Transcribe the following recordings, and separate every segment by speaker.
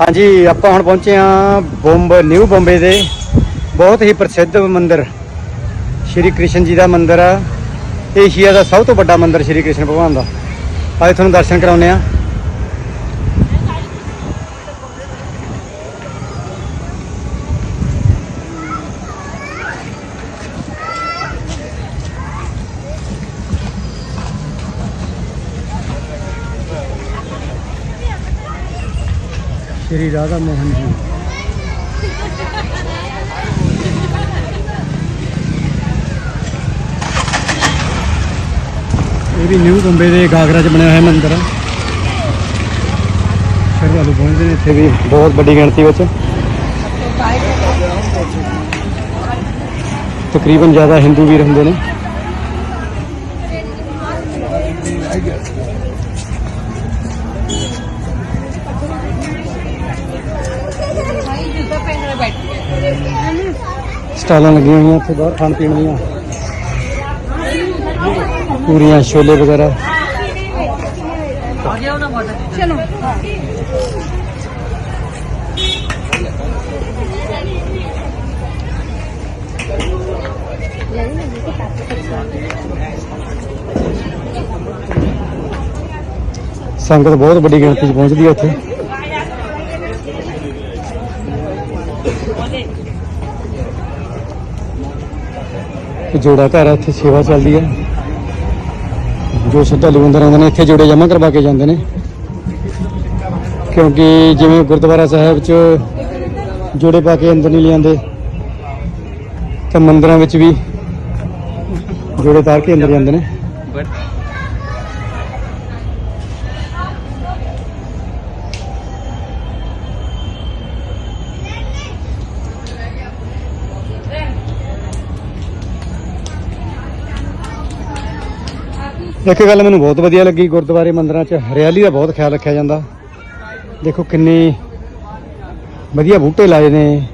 Speaker 1: ਹਾਂਜੀ, ਆਪਾਂ ਹੁਣ ਪਹੁੰਚੇ ਆ ਬੰਬ, ਨਿਊ ਬੰਬੇ ਦੇ। ਬਹੁਤ ਹੀ ਪ੍ਰਸਿੱਧ ਮੰਦਿਰ। ਸ਼੍ਰੀ ਕ੍ਰਿਸ਼ਨ ਜੀ ਦਾ ਮੰਦਿਰ ਆ। ਏਸ਼ੀਆ ਦਾ ਸਭ ਤੋਂ ਵੱਡਾ ਮੰਦਿਰ ਸ਼੍ਰੀ ਕ੍ਰਿਸ਼ਨ ਭਗਵਾਨ ਦਾ। ਅੱਜ ਤੁਹਾਨੂੰ ਦਰਸ਼ਨ ਕਰਾਉਂਦੇ ਆ ਸ਼੍ਰੀ ਰਾਧਾ ਮੋਹਨ ਜੀ। ਇਹ ਵੀ ਨਿਊ ਬੰਬੇ ਦੇ ਗਾਗਰਾ 'ਚ ਬਣਿਆ ਹੋਇਆ ਮੰਦਿਰ। ਹੈ ਸ਼ਰਧਾਲੂ ਪਹੁੰਚਦੇ ਨੇ ਇੱਥੇ ਵੀ। ਬਹੁਤ ਵੱਡੀ ਗਿਣਤੀ ਵਿੱਚ। ਤਕਰੀਬਨ ਜ਼ਿਆਦਾ ਹਿੰਦੂ ਵੀਰ ਹੁੰਦੇ ਨੇ। ਸਟਾਲਾਂ ਲੱਗੀਆਂ ਹੋਈਆਂ ਇੱਥੇ ਬਾਹਰ ਖਾਣ ਪੀਣ ਦੀਆਂ। ਪੂਰੀਆਂ ਛੋਲੇ ਵਗੈਰਾ। ਸੰਗਤ ਬਹੁਤ ਵੱਡੀ ਗਿਣਤੀ 'ਚ ਪਹੁੰਚਦੀ ਹੈ ਇੱਥੇ। ਜੋੜਾ ਘਰ ਆ, ਇੱਥੇ ਸੇਵਾ ਚੱਲਦੀ ਹੈ ਜੋ ਸ਼ਰਧਾਲੂ ਅੰਦਰ ਆਉਂਦੇ ਨੇ, ਇੱਥੇ ਜੋੜੇ ਜਮ੍ਹਾਂ ਕਰਵਾ ਕੇ ਜਾਂਦੇ ਨੇ। ਕਿਉਂਕਿ ਜਿਵੇਂ ਗੁਰਦੁਆਰਾ ਸਾਹਿਬ 'ਚ ਜੋੜੇ ਪਾ ਕੇ ਅੰਦਰ ਨਹੀਂ ਲਿਆਂਦੇ, ਤਾਂ ਮੰਦਰਾਂ ਵਿੱਚ ਵੀ ਜੋੜੇ ਤਾਰ ਕੇ ਅੰਦਰ ਜਾਂਦੇ ਨੇ। ਇੱਕ ਗੱਲ ਮੈਨੂੰ ਬਹੁਤ ਵਧੀਆ ਲੱਗੀ, ਗੁਰਦੁਆਰੇ ਮੰਦਰਾਂ 'ਚ ਹਰਿਆਲੀ ਦਾ ਬਹੁਤ ਖਿਆਲ ਰੱਖਿਆ ਜਾਂਦਾ। ਦੇਖੋ ਕਿੰਨੇ ਵਧੀਆ ਬੂਟੇ ਲਾਏ ਨੇ।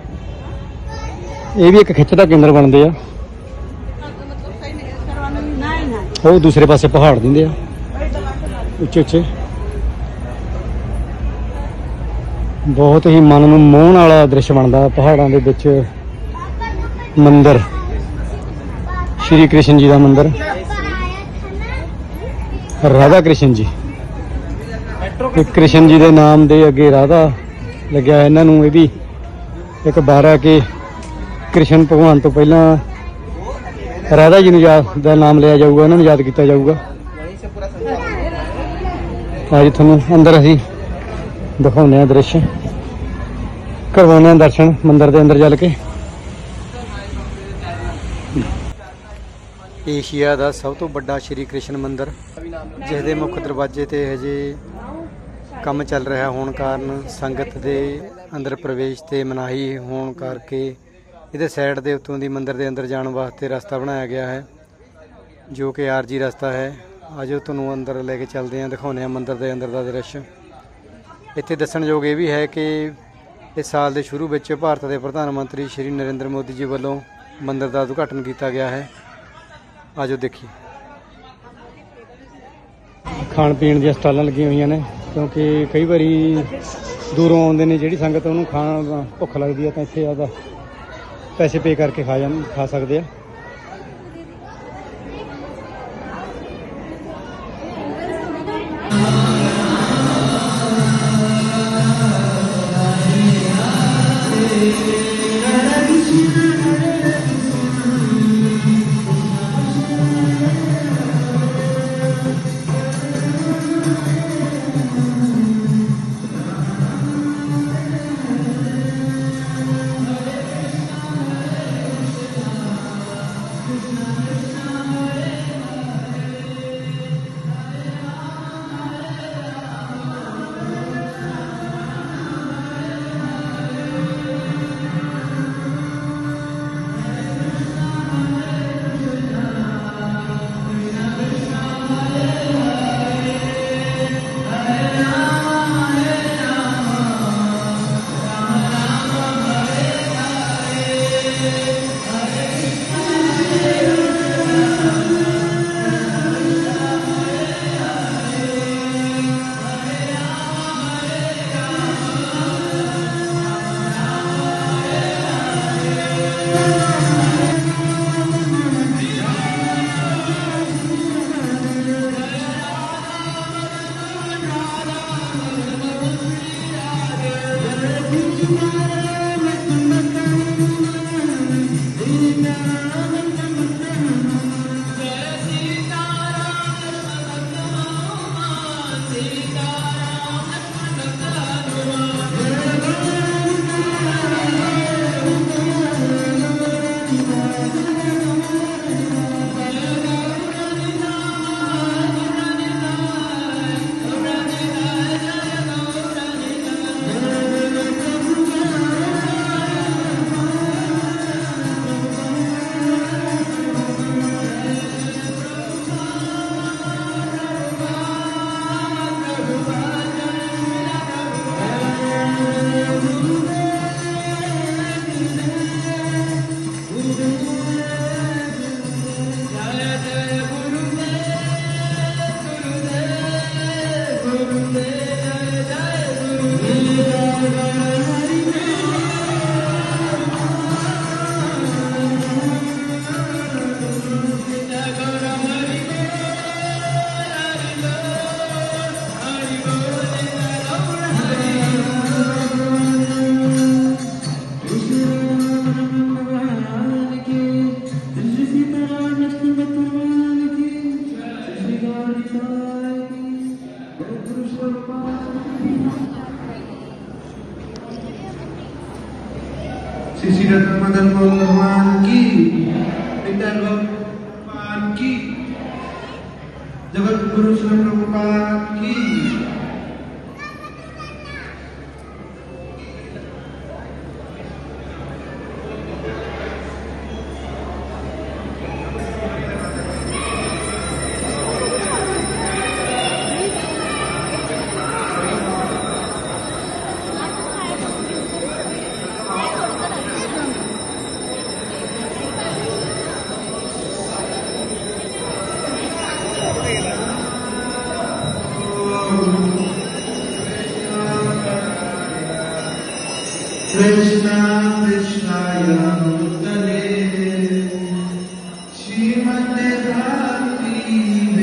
Speaker 1: ਇਹ ਵੀ ਇੱਕ ਖਿੱਚ ਦਾ ਕੇਂਦਰ ਬਣਦੇ ਆ। ਉਹ ਦੂਸਰੇ ਪਾਸੇ ਪਹਾੜ ਦਿੰਦੇ ਆ। ਉੱਚੇ ਉੱਚੇ। ਬਹੁਤ ਹੀ ਮਨ ਨੂੰ ਮੋਹਣ ਵਾਲਾ ਦ੍ਰਿਸ਼ ਬਣਦਾ ਪਹਾੜਾਂ ਦੇ ਵਿੱਚ। ਮੰਦਰ। ਸ਼੍ਰੀ ਕ੍ਰਿਸ਼ਨ ਜੀ ਦਾ ਮੰਦਰ। ਰਾਧਾ ਕ੍ਰਿਸ਼ਨ ਜੀ। ਤੇ ਕ੍ਰਿਸ਼ਨ ਜੀ ਦੇ ਨਾਮ ਦੇ ਅੱਗੇ ਰਾਧਾ ਲੱਗਿਆ ਇਹਨਾਂ ਨੂੰ ਇਹ ਵੀ ਇੱਕ ਬਾਰਾ ਕਿ ਕ੍ਰਿਸ਼ਨ ਭਗਵਾਨ ਤੋਂ ਪਹਿਲਾਂ ਰਾਧਾ ਜੀ ਨੂੰ ਯਾਦ ਦਾ ਨਾਮ ਲਿਆ ਜਾਊਗਾ ਉਹਨਾਂ ਨੂੰ ਯਾਦ ਕੀਤਾ ਜਾਊਗਾ। ਅੱਜ ਤੁਹਾਨੂੰ ਅੰਦਰ ਅਸੀਂ ਦਿਖਾਉਂਦੇ ਹਾਂ ਦ੍ਰਿਸ਼। ਕਰਵਾਉਂਦੇ ਹਾਂ ਦਰਸ਼ਨ ਮੰਦਿਰ ਦੇ ਅੰਦਰ ਚੱਲ ਕੇ। ਏਸ਼ੀਆ ਦਾ ਸਭ ਤੋਂ ਵੱਡਾ ਸ਼੍ਰੀ ਕ੍ਰਿਸ਼ਨ ਮੰਦਿਰ ਜਿਸ ਦੇ ਮੁੱਖ ਦਰਵਾਜ਼ੇ ਤੇ ਹਜੇ ਕੰਮ ਚੱਲ ਰਿਹਾ ਹੋਣ ਕਾਰਨ ਸੰਗਤ ਦੇ ਅੰਦਰ ਪ੍ਰਵੇਸ਼ ਤੇ ਮਨਾਹੀ ਹੋਣ ਕਰਕੇ ਇਹਦੇ ਸਾਈਡ ਦੇ ਉੱਤੋਂ ਦੀ ਮੰਦਿਰ ਦੇ ਅੰਦਰ ਜਾਣ ਵਾਸਤੇ ਰਸਤਾ ਬਣਾਇਆ ਗਿਆ ਹੈ, ਜੋ ਕਿ ਆਰਜੀ ਰਸਤਾ ਹੈ। ਆਜੋ ਤੁਹਾਨੂੰ ਅੰਦਰ ਲੈ ਕੇ ਚੱਲਦੇ ਹਾਂ, ਦਿਖਾਉਂਦੇ ਹਾਂ ਮੰਦਿਰ ਦੇ ਅੰਦਰ ਦਾ ਦ੍ਰਿਸ਼। ਇੱਥੇ ਦੱਸਣਯੋਗ ਇਹ ਵੀ ਹੈ ਕਿ ਇਸ ਸਾਲ ਦੇ ਸ਼ੁਰੂ ਵਿੱਚ ਭਾਰਤ ਦੇ ਪ੍ਰਧਾਨ ਮੰਤਰੀ ਸ਼੍ਰੀ ਨਰਿੰਦਰ ਮੋਦੀ ਜੀ ਵੱਲੋਂ ਮੰਦਿਰ ਦਾ ਉਦਘਾਟਨ ਕੀਤਾ ਗਿਆ ਹੈ। ਆਜੋ ਦੇਖੀ ਖਾਣ ਪੀਣ ਦੀਆਂ ਸਟਾਲਾਂ ਲੱਗੀਆਂ ਹੋਈਆਂ ਨੇ, ਕਿਉਂਕਿ ਕਈ ਵਾਰੀ ਦੂਰੋਂ ਆਉਂਦੇ ਨੇ ਜਿਹੜੀ ਸੰਗਤ ਉਹਨੂੰ ਖਾਣ ਭੁੱਖ ਲੱਗਦੀ ਹੈ ਤਾਂ ਇੱਥੇ ਆਦਾ ਪੈਸੇ ਪੇ ਕਰਕੇ ਖਾ ਜਾਂ, ਖਾ ਸਕਦੇ ਆ। Thank you.
Speaker 2: श्री रत्न मदन मोहन भगवान की विद्याल भगवान की जगत गुरु श्री प्रभुपाद की